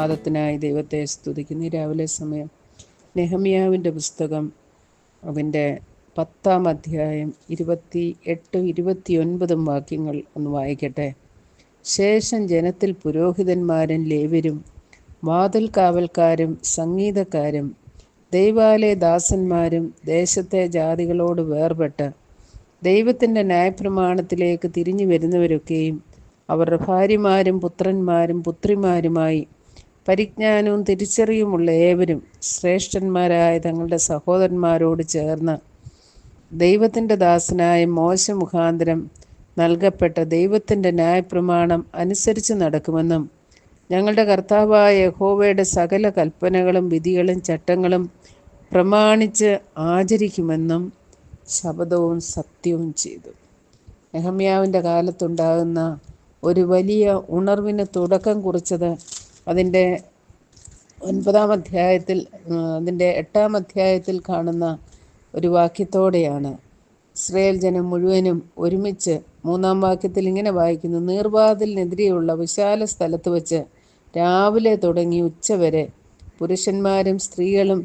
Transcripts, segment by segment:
പ്രഭാതത്തിനായി ദൈവത്തെ സ്തുതിക്കുന്നു. രാവിലെ സമയം നെഹമിയാവിന്റെ പുസ്തകം അതിന്റെ പത്താം അധ്യായം ഇരുപത്തി എട്ടും ഇരുപത്തിയൊൻപതും വാക്യങ്ങൾ ഒന്ന് വായിക്കട്ടെ. ശേഷം ജനത്തിൽ പുരോഹിതന്മാരും ലേവരും വാതിൽ കാവൽക്കാരും സംഗീതക്കാരും ദൈവാലയ ദാസന്മാരും ദേശത്തെ ജാതികളോട് വേർപെട്ട് ദൈവത്തിന്റെ ന്യായപ്രമാണത്തിലേക്ക് തിരിഞ്ഞു വരുന്നവരൊക്കെയും അവരുടെ ഭാര്യമാരും പുത്രന്മാരും പുത്രിമാരുമായി പരിജ്ഞാനവും തിരിച്ചറിയുമുള്ള ഏവരും ശ്രേഷ്ഠന്മാരായ തങ്ങളുടെ സഹോദരന്മാരോട് ചേർന്ന് ദൈവത്തിന്റെ ദാസനായ മോശ മുഖാന്തരം നൽകപ്പെട്ട ദൈവത്തിന്റെ ന്യായപ്രമാണം അനുസരിച്ച് നടക്കുമെന്നും ഞങ്ങളുടെ കർത്താവായ യഹോവയുടെ സകല കൽപ്പനകളും വിധികളും ചട്ടങ്ങളും പ്രമാണിച്ച് ആചരിക്കുമെന്നും ശബദവും സത്യവും ചെയ്തു. നെഹമ്യാവിന്റെ കാലത്തുണ്ടാകുന്ന ഒരു വലിയ ഉണർവിന് തുടക്കം കുറിച്ചത് അതിന്റെ ഒൻപതാം അധ്യായത്തിൽ അതിന്റെ എട്ടാം അധ്യായത്തിൽ കാണുന്ന ഒരു വാക്യത്തോടെയാണ് ഇസ്രയേൽ ജനം മുഴുവനും ഒരുമിച്ച് മൂന്നാം വാക്യത്തിൽ ഇങ്ങനെ വായിക്കുന്നു നീർവാതിലിനെതിരെയുള്ള വിശാല സ്ഥലത്ത് വച്ച് രാവിലെ തുടങ്ങി ഉച്ചവരെ പുരുഷന്മാരും സ്ത്രീകളും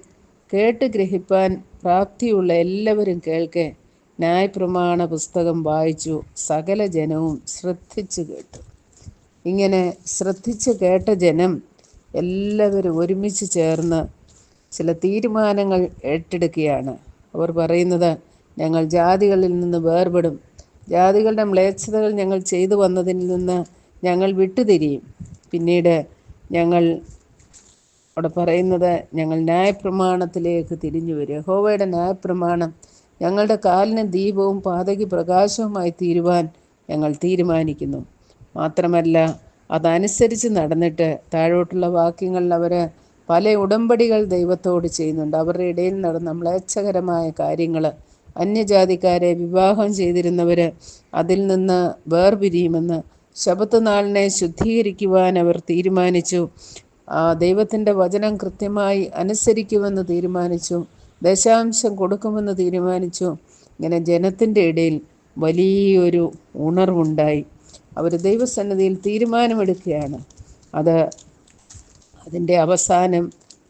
കേട്ട് ഗ്രഹിപ്പാൻ പ്രാപ്തിയുള്ള എല്ലാവരും കേൾക്കെ ന്യായപ്രമാണ പുസ്തകം വായിച്ചു സകല ജനവും ശ്രദ്ധിച്ചു കേട്ടു. ഇങ്ങനെ ശ്രദ്ധിച്ച് കേട്ട ജനം എല്ലാവരും ഒരുമിച്ച് ചേർന്ന് ചില തീരുമാനങ്ങൾ ഏറ്റെടുക്കുകയാണ്. അവർ പറയുന്നത് ഞങ്ങൾ ജാതികളിൽ നിന്ന് വേർപെടും. ജാതികളുടെ മ്ലേച്ഛതകൾ ഞങ്ങൾ ചെയ്തു വന്നതിൽ നിന്ന് ഞങ്ങൾ വിട്ടുതിരിയും. പിന്നീട് ഞങ്ങൾ അവിടെ പറയുന്നത് ഞങ്ങൾ ന്യായപ്രമാണത്തിലേക്ക് തിരിഞ്ഞു വരും. യഹോവയുടെ ന്യായപ്രമാണം ഞങ്ങളുടെ കാലിന് ദീപവും പാതയ്ക്ക് പ്രകാശവുമായി തീരുവാൻ ഞങ്ങൾ തീരുമാനിക്കുന്നു. മാത്രമല്ല അതനുസരിച്ച് നടന്നിട്ട് താഴോട്ടുള്ള വാക്യങ്ങളിൽ അവർ പല ഉടമ്പടികൾ ദൈവത്തോട് ചെയ്യുന്നുണ്ട്. അവരുടെ ഇടയിൽ നടന്ന മ്ലേച്ഛകരമായ കാര്യങ്ങൾ അന്യജാതിക്കാരെ വിവാഹം ചെയ്തിരുന്നവർ അതിൽ നിന്ന് വേർപിരിയുമെന്ന് ശബത്ത് നാളിനെ ശുദ്ധീകരിക്കുവാൻ അവർ തീരുമാനിച്ചു. ദൈവത്തിന്റെ വചനം കൃത്യമായി അനുസരിക്കുമെന്ന് തീരുമാനിച്ചു. ദശാംശം കൊടുക്കുമെന്ന് തീരുമാനിച്ചു. ഇങ്ങനെ ജനത്തിന്റെ ഇടയിൽ വലിയൊരു ഉണർവുണ്ടായി. അവർ ദൈവസന്നിധിയിൽ തീരുമാനമെടുക്കുകയാണ്. അത് അതിന്റെ അവസാനം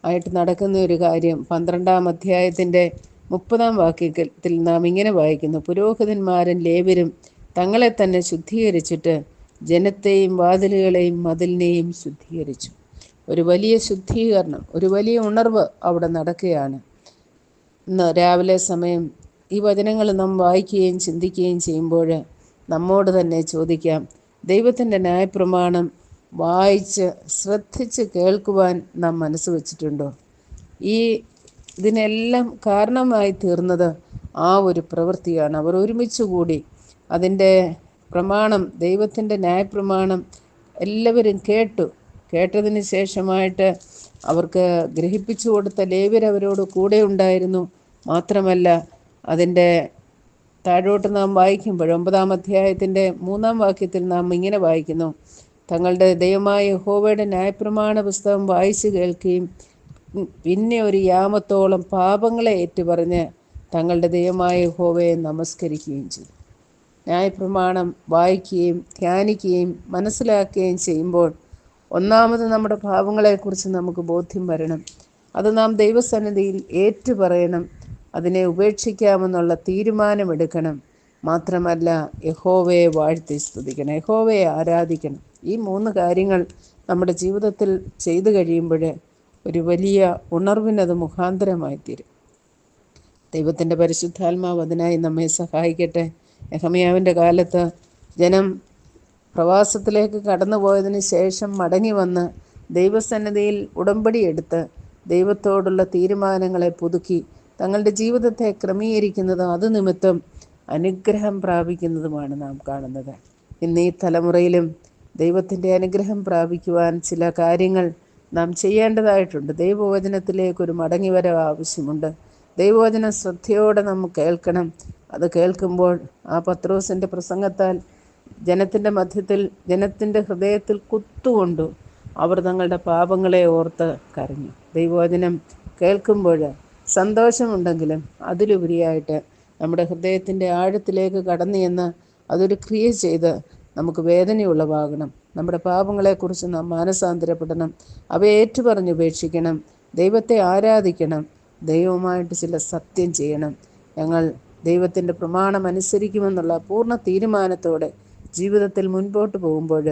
ആയിട്ട് നടക്കുന്ന ഒരു കാര്യം പന്ത്രണ്ടാം അധ്യായത്തിന്റെ മുപ്പതാം വാക്യത്തിൽ നാം ഇങ്ങനെ വായിക്കുന്നു. പുരോഹിതന്മാരും ലേവരും തങ്ങളെ തന്നെ ശുദ്ധീകരിച്ചിട്ട് ജനത്തെയും വാതിലുകളെയും മതിലിനെയും ശുദ്ധീകരിച്ചു. ഒരു വലിയ ശുദ്ധീകരണം ഒരു വലിയ ഉണർവ് അവിടെ നടക്കുകയാണ്. ഇന്ന് രാവിലെ സമയം ഈ വചനങ്ങൾ നാം വായിക്കുകയും ചിന്തിക്കുകയും ചെയ്യുമ്പോൾ നമ്മോട് തന്നെ ചോദിക്കാം. ദൈവത്തിന്റെ ന്യായപ്രമാണം വായിച്ച് ശ്രദ്ധിച്ച് കേൾക്കുവാൻ നാം മനസ്സ് വച്ചിട്ടുണ്ടോ? ഈ ഇതിനെല്ലാം കാരണമായി തീർന്നത് ആ ഒരു പ്രവൃത്തിയാണ്. അവർ ഒരുമിച്ച് കൂടി അതിന്റെ പ്രമാണം ദൈവത്തിന്റെ ന്യായപ്രമാണം എല്ലാവരും കേട്ടു. കേട്ടതിന് ശേഷമായിട്ട് അവർക്ക് ഗ്രഹിപ്പിച്ചു കൊടുത്ത ലേവരവരോട് കൂടെ ഉണ്ടായിരുന്നു. മാത്രമല്ല അതിന്റെ താഴോട്ട് നാം വായിക്കുമ്പോൾ ഒമ്പതാം അധ്യായത്തിന്റെ മൂന്നാം വാക്യത്തിൽ നാം ഇങ്ങനെ വായിക്കുന്നു. തങ്ങളുടെ ദൈവമായ ഹോവയുടെ ന്യായപ്രമാണ പുസ്തകം വായിച്ചു കേൾക്കുകയും പിന്നെ ഒരു യാമത്തോളം പാപങ്ങളെ ഏറ്റുപറഞ്ഞ് തങ്ങളുടെ ദൈവമായ ഹോവയെ നമസ്കരിക്കുകയും ചെയ്തു. ന്യായപ്രമാണം വായിക്കുകയും ധ്യാനിക്കുകയും മനസ്സിലാക്കുകയും ചെയ്യുമ്പോൾ ഒന്നാമത് നമ്മുടെ പാപങ്ങളെക്കുറിച്ച് നമുക്ക് ബോധ്യം വരണം. അത് നാം ദൈവസന്നിധിയിൽ ഏറ്റുപറയണം. അതിനെ ഉപേക്ഷിക്കാമെന്നുള്ള തീരുമാനമെടുക്കണം. മാത്രമല്ല യഹോവയെ വാഴ്ത്തി സ്തുതിക്കണം യഹോവയെ ആരാധിക്കണം. ഈ മൂന്ന് കാര്യങ്ങൾ നമ്മുടെ ജീവിതത്തിൽ ചെയ്തു കഴിയുമ്പോൾ ഒരു വലിയ ഉണർവിനത് മുഖാന്തരമായി തീരും. ദൈവത്തിന്റെ പരിശുദ്ധാത്മാവ് അതിനായി നമ്മെ സഹായിക്കട്ടെ. യഹമിയാവിന്റെ കാലത്ത് ജനം പ്രവാസത്തിലേക്ക് കടന്നുപോയതിന് ശേഷം മടങ്ങി വന്ന് ദൈവസന്നിധിയിൽ ഉടമ്പടിയെടുത്ത് ദൈവത്തോടുള്ള തീരുമാനങ്ങളെ പുതുക്കി തങ്ങളുടെ ജീവിതത്തെ ക്രമീകരിക്കുന്നതും അത് നിമിത്തം അനുഗ്രഹം പ്രാപിക്കുന്നതുമാണ് നാം കാണുന്നത്. ഇന്ന് ഈ തലമുറയിലും ദൈവത്തിന്റെ അനുഗ്രഹം പ്രാപിക്കുവാൻ ചില കാര്യങ്ങൾ നാം ചെയ്യേണ്ടതായിട്ടുണ്ട്. ദൈവവചനത്തിലേക്ക് ഒരു മടങ്ങിവരവ് ആവശ്യമുണ്ട്. ദൈവവചനം ശ്രദ്ധയോടെ നാം കേൾക്കണം. അത് കേൾക്കുമ്പോൾ ആ പത്രോസിന്റെ പ്രസംഗത്താൽ ജനത്തിന്റെ മധ്യത്തിൽ ജനത്തിന്റെ ഹൃദയത്തിൽ കുത്തുകൊണ്ടു അവർ തങ്ങളുടെ പാപങ്ങളെ ഓർത്ത് കരഞ്ഞു. ദൈവവചനം കേൾക്കുമ്പോൾ സന്തോഷമുണ്ടെങ്കിലും അതിലുപരിയായിട്ട് നമ്മുടെ ഹൃദയത്തിന്റെ ആഴത്തിലേക്ക് കടന്നു ചെന്ന് അതൊരു ക്രിയ ചെയ്ത് നമുക്ക് വേദനയുള്ളവാകണം നമ്മുടെ പാപങ്ങളെക്കുറിച്ച് നാം മാനസാന്തരപ്പെടണം. അവയെ ഏറ്റുപറഞ്ഞ് ഉപേക്ഷിക്കണം. ദൈവത്തെ ആരാധിക്കണം. ദൈവവുമായിട്ട് ചില സത്യം ചെയ്യണം. ഞങ്ങൾ ദൈവത്തിന്റെ പ്രമാണം അനുസരിക്കുമെന്നുള്ള പൂർണ തീരുമാനത്തോടെ ജീവിതത്തിൽ മുൻപോട്ട് പോകുമ്പോൾ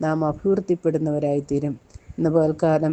നാം അഭിവൃദ്ധിപ്പെടുന്നവരായിത്തീരും. ഇന്ന് പകൽക്കാലം